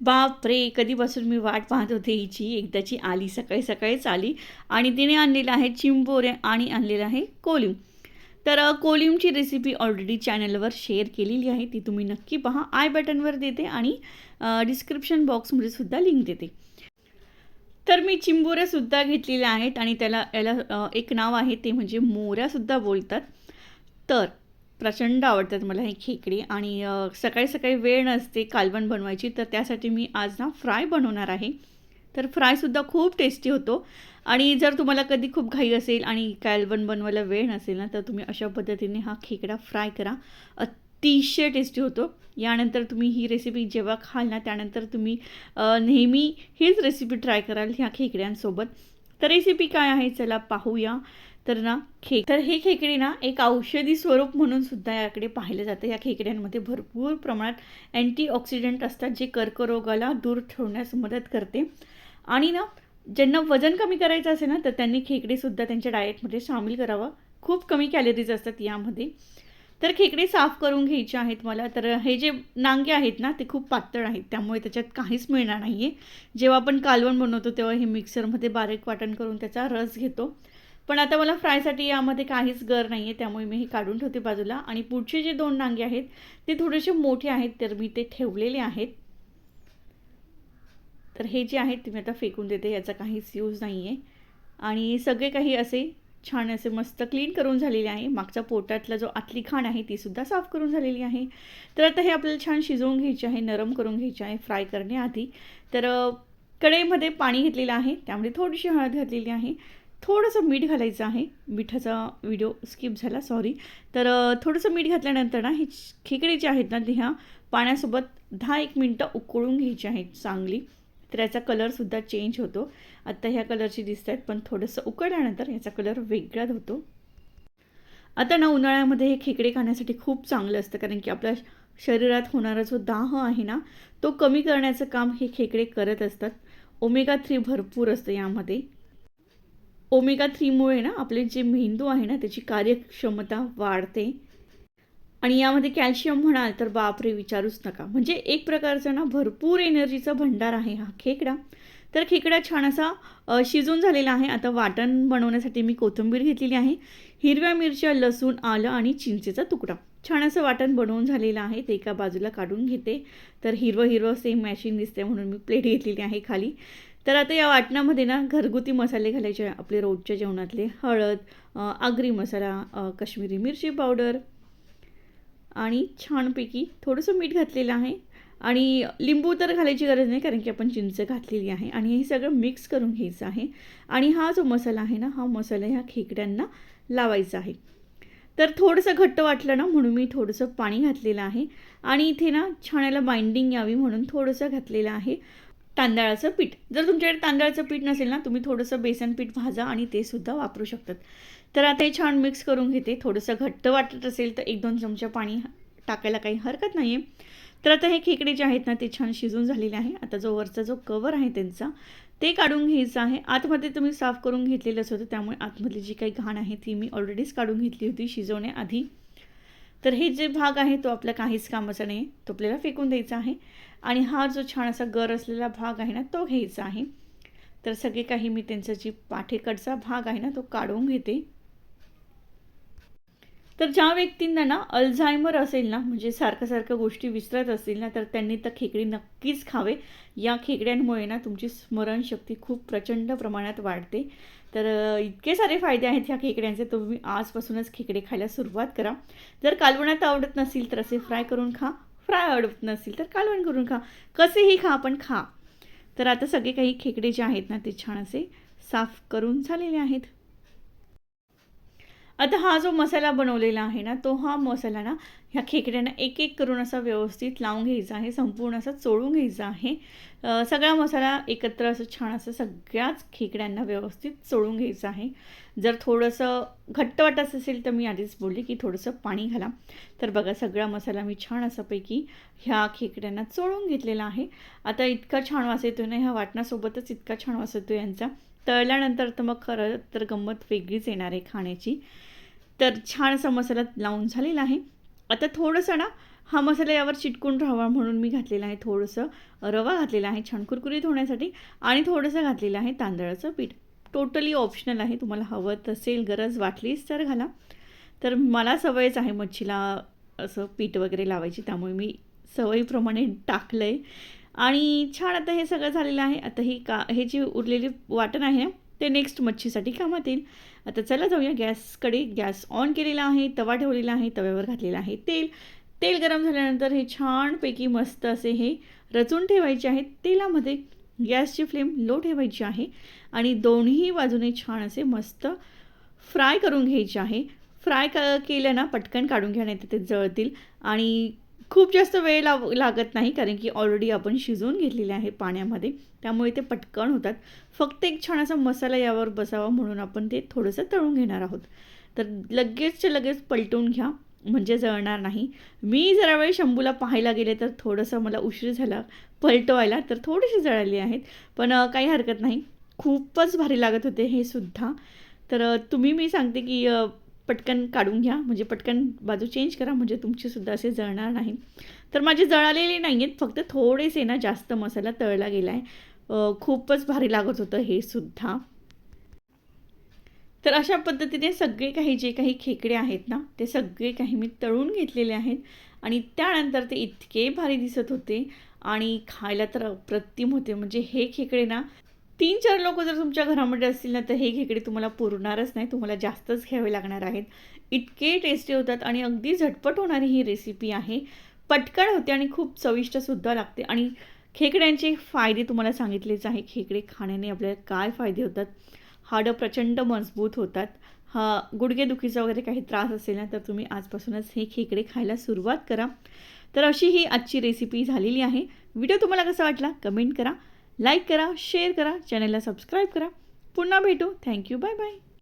बापरे कधीपासून मी वाट पाहत होते हिची? एकदाची आली सकाळी सकाळीच आली. आणि तिने आणलेलं आहे चिंबोरे आणि आणलेलं आहे कोलिम. तर कोलिमची रेसिपी ऑलरेडी चॅनलवर शेअर केलेली आहे. ती तुम्ही नक्की पहा. आय बटनवर देते आणि डिस्क्रिप्शन बॉक्समध्ये सुद्धा लिंक देते. तर मी चिंबोऱ्यासुद्धा घेतलेल्या आहेत आणि त्याला याला एक नाव आहे ते म्हणजे मोऱ्यासुद्धा बोलतात. तर प्रचंड आवडतात मला हे खेकडी. आणि सकाळी सकाळी वेळ नसते कालवण बनवायची तर त्यासाठी मी आज ना फ्राय बनवणार आहे. तर फ्रायसुद्धा खूप टेस्टी होतो. आणि जर तुम्हाला कधी खूप घाई असेल आणि कालवण बनवायला वेळ नसेल ना तर तुम्ही अशा पद्धतीने हा खेकडा फ्राय करा. अतिशय टेस्टी होतो. यानंतर तुम्ही ही रेसिपी जेव्हा खाल ना त्यानंतर तुम्ही नेहमी हीच रेसिपी ट्राय कराल ह्या खेकड्यांसोबत. तर रेसिपी काय आहे चला पाहूया. तर ना खे तर हे खेकडे ना एक औषधी स्वरूप म्हणून सुद्धा याकडे पाहिलं जातं. या खेकड्यांमध्ये भरपूर प्रमाणात अँटीऑक्सिडंट असतात जे कर्करोगाला दूर ठेवण्यास मदत करते. आणि ना ज्यांना वजन कमी करायचं असेल ना तर त्यांनी खेकडेसुद्धा त्यांच्या डाएटमध्ये सामील करावं. खूप कमी कॅलरीज असतात यामध्ये. तर खेकडे साफ करून घ्यायचे आहेत मला. तर हे जे नांगे आहेत ना ते खूप पातळ आहेत. त्यामुळे त्याच्यात काहीच मिळणार नाही आहे जेव्हा आपण कालवण बनवतो तेव्हा हे मिक्सरमध्ये बारीक वाटण करून त्याचा रस घेतो. पण आता मला फ्रायसाठी यामध्ये काहीच गर नाही आहे त्यामुळे मी हे काढून ठेवते बाजूला. आणि पुढचे जे दोन नांगे आहेत ते थोडेसे मोठे आहेत तर मी ते ठेवलेले आहेत. तर हे जे आहेत ते मी आता फेकून देते याचा काहीच यूज नाही आहे आणि सगळे काही असे छान असे मस्त क्लीन करून झालेले आहे. मागचा पोटातला जो आतली खाण आहे तीसुद्धा साफ करून झालेली आहे. तर आता हे आपल्याला छान शिजवून घ्यायचे आहे नरम करून घ्यायचे आहे फ्राय करण्याआधी. तर कढईमध्ये पाणी घेतलेलं आहे त्यामध्ये थोडीशी हळद घातलेली आहे. थोडंसं मीठ घालायचं आहे. मिठाचा व्हिडिओ स्किप झाला सॉरी तर थोडंसं मीठ घातल्यानंतर ना हे खेकडे जे आहेत ना ते ह्या पाण्यासोबत दहा एक मिनटं उकळून घ्यायची आहेत चांगली. तर याचा कलरसुद्धा चेंज होतो. आत्ता ह्या कलरची दिसत आहेत पण थोडंसं उकळल्यानंतर याचा कलर वेगळाच होतो. आता ना उन्हाळ्यामध्ये हे खेकडे खाण्यासाठी खूप चांगलं असतं कारण की आपल्या शरीरात होणारा जो दाह आहे ना तो कमी करण्याचं काम हे खेकडे करत असतात. ओमेगा थ्री भरपूर असतं यामध्ये. ओमेगा थ्रीमुळे ना आपले जे मेंदू आहे ना त्याची कार्यक्षमता वाढते. आणि यामध्ये कॅल्शियम म्हणाल तर बापरे विचारूच नका. म्हणजे एक प्रकारचा ना भरपूर एनर्जीचा भंडार आहे हा खेकडा. तर खेकडा छान असा शिजून झालेला आहे. आता वाटण बनवण्यासाठी मी कोथिंबीर घेतलेली आहे. हिरव्या मिरच्या लसूण आलं आणि चिंचेचा तुकडा. छान असं वाटण बनवून झालेलं आहे. ते एका बाजूला काढून घेते. तर हिरवं हिरवं सेम मॅचिंग दिसते म्हणून मी प्लेट घेतलेली आहे खाली. तर आता या वाटणामध्ये ना घरगुती मसाले घालायचे आपले रोजच्या जेवणातले. हळद आगरी मसाला कश्मीरी मिरची पावडर आणि छानपैकी थोडंसं मीठ घातलेलं आहे. आणि लिंबू तर घालायची गरज नाही कारण की आपण चिंच घातलेली आहे आणि हे सगळं मिक्स करून घ्यायचं आहे. आणि हा जो मसाला आहे ना हा मसाला ह्या खेकड्यांना लावायचा आहे. तर थोडंसं घट्ट वाटलं ना म्हणून मी थोडंसं पाणी घातलेलं आहे. आणि इथे ना छान याला बाइंडिंग यावी म्हणून थोडंसं घातलेलं आहे. तांदळाचं पीठ. जर तुमच्याकडे तांदळाचं पीठ नसेल ना तुम्ही थोडंसं बेसन पीठ भाजा आणि ते सुद्धा वापरू शकतात. तर आता हे छान मिक्स करून घेते. थोडंसं घट्ट वाटत असेल तर एक दोन चमचा पाणी टाकायला काही हरकत नाही आहे तर आता हे खेकडे जे आहेत ना ते छान शिजून झालेले आहे. आता जो वरचा जो कवर आहे त्यांचा ते काढून घ्यायचं आहे. आतमध्ये तुम्ही साफ करून घेतलेलंच होतं त्यामुळे आतमधली जी काही घाण आहे ती मी ऑलरेडीच काढून घेतली होती शिजवण्याआधी. तर हे जे भाग आहे तो आपल्या काहीच कामाचा नाही तो आपल्याला फेकून द्यायचा आहे. आणि हा जो छान असा गर असलेला भाग आहे ना तो घ्यायचा आहे. तर सगळे काही मी त्यांचा जी पाठेकडचा भाग आहे ना तो काढून घेते. तर ज्या व्यक्तींना ना अल्झायमर असेल ना म्हणजे सारखं सारखं गोष्टी विसरत असतील ना तर त्यांनी तर खेकडे नक्कीच खावे. या खेकड्यांमुळे ना तुमची स्मरणशक्ती खूप प्रचंड प्रमाणात वाढते. तर इतके सारे फायदे आहेत ह्या खेकड्यांचे. तुम्ही आजपासूनच खेकडे खायला सुरुवात करा. जर कालवणात आवडत नसेल तर असे फ्राय करून खा. फ्राय आवडत नसेल तर कालवण करून खा. कसेही खा पण खा. तर आता सगळे काही खेकडे जे आहेत ना ते छान असे साफ करून झालेले आहेत. आता हा जो मसाला बनवलेला आहे ना तो हा मसाला ना ह्या खेकड्यांना एक एक करून असा व्यवस्थित लावून घ्यायचा आहे संपूर्ण असा चोळून घ्यायचा आहे. सगळा मसाला एकत्र असं छान असं सगळ्याच खेकड्यांना व्यवस्थित चोळून घ्यायचं आहे. जर थोडंसं घट्ट वाटत असेल तर मी आधीच बोलले की थोडंसं पाणी घाला. तर बघा सगळा मसाला मी छान असापैकी ह्या खेकड्यांना चोळून घेतलेला आहे. आता इतका छान वास येतो ना ह्या वाटणासोबतच इतका छान वास येतो यांचा. तळल्यानंतर तर मग खरं तर गंमत वेगळीच येणार आहे खाण्याची. तर छान असा मसाला लावून झालेला आहे. आता थोडंसं ना हा मसाला यावर चिटकून राहावा म्हणून मी घातलेला आहे थोडंसं. रवा घातलेला आहे छान कुरकुरीत होण्यासाठी आणि थोडंसं घातलेलं आहे तांदळाचं पीठ. टोटली ऑप्शनल आहे. तुम्हाला हवं असेल गरज वाटलीच तर घाला. तर मला सवयच आहे मच्छीला असं पीठ वगैरे लावायची त्यामुळे मी सवयीप्रमाणे टाकलं आहे आणि छान आता हे सगळं झालेलं आहे. आता ही का हे जी उरलेली वाटण आहे ना ते नेक्स्ट मच्छीसाठी कामात येईल. आता चला जाऊया गॅसकडे. गॅस ऑन केलेला आहे तवा ठेवलेला आहे तव्यावर घातलेला आहे तेल. तेल गरम झाल्यानंतर हे छानपैकी मस्त असे हे रचून ठेवायचे आहेत. तेलामध्ये गॅसची फ्लेम लो ठेवायची आहे आणि दोन्ही बाजूने छान असे मस्त फ्राय करून घ्यायचे आहे. फ्राय क केलं ना पटकन काढून घ्या नाही ते जळतील. आणि खूप जास्त वेळ लाव लागत नाही कारण की ऑलरेडी आपण शिजवून घेतलेले आहे पाण्यामध्ये. त्यामुळे ते पटकन होतात. फक्त एक छान असा मसाला यावर बसावा म्हणून आपण ते थोडंसं तळून घेणार आहोत. तर लगेचच्या लगेच पलटून घ्या म्हणजे जळणार नाही. मी जरा वेळ शंभूला पाहायला गेले तर थोडंसं मला उशीर झाला पलटवायला तर थोडीशी जळाली आहेत. पण काही हरकत नाही. खूपच भारी लागत होते हे सुद्धा. तर तुम्ही मी सांगते की पटकन काढून घ्या. म्हणजे पटकन बाजू चेंज करा. म्हणजे तुमचेसुद्धा असे जळणार नाही. तर माझे जळालेले नाही आहेत फक्त थोडेसे ना जास्त मसाला तळला गेला आहे खूपच भारी लागत होतं हे सुद्धा. तर अशा पद्धतीने सगळे काही जे काही खेकडे आहेत ना ते सगळे काही मी तळून घेतलेले आहेत. आणि त्यानंतर ते इतके भारी दिसत होते. आणि खायला तर अप्रतिम होते. म्हणजे हे खेकडे ना तीन चार लोक जर तुमच्या घरामध्ये असतील ना तर हे खेकडे तुम्हाला पुरणारच नाही. तुम्हाला जास्तच घ्यावे लागणार आहेत. इतके टेस्टी होतात आणि अगदी झटपट होणारी ही रेसिपी आहे. पटकन होते आणि खूप चविष्टसुद्धा लागते. आणि खेकड्यांचे फायदे तुम्हाला सांगितलेच आहे. खेकडे खाण्याने आपल्याला काय फायदे होतात? हाडं प्रचंड मजबूत होतात. हा गुडघेदुखीचा वगैरे काही त्रास असेल ना तर तुम्ही आजपासूनच हे खेकडे खायला सुरुवात करा. तर अशी ही आजची रेसिपी झालेली आहे. व्हिडिओ तुम्हाला कसा वाटला? कमेंट करा. लाईक करा शेअर करा चॅनलला सबस्क्राईब करा. पुन्हा भेटू. Thank you. Bye bye.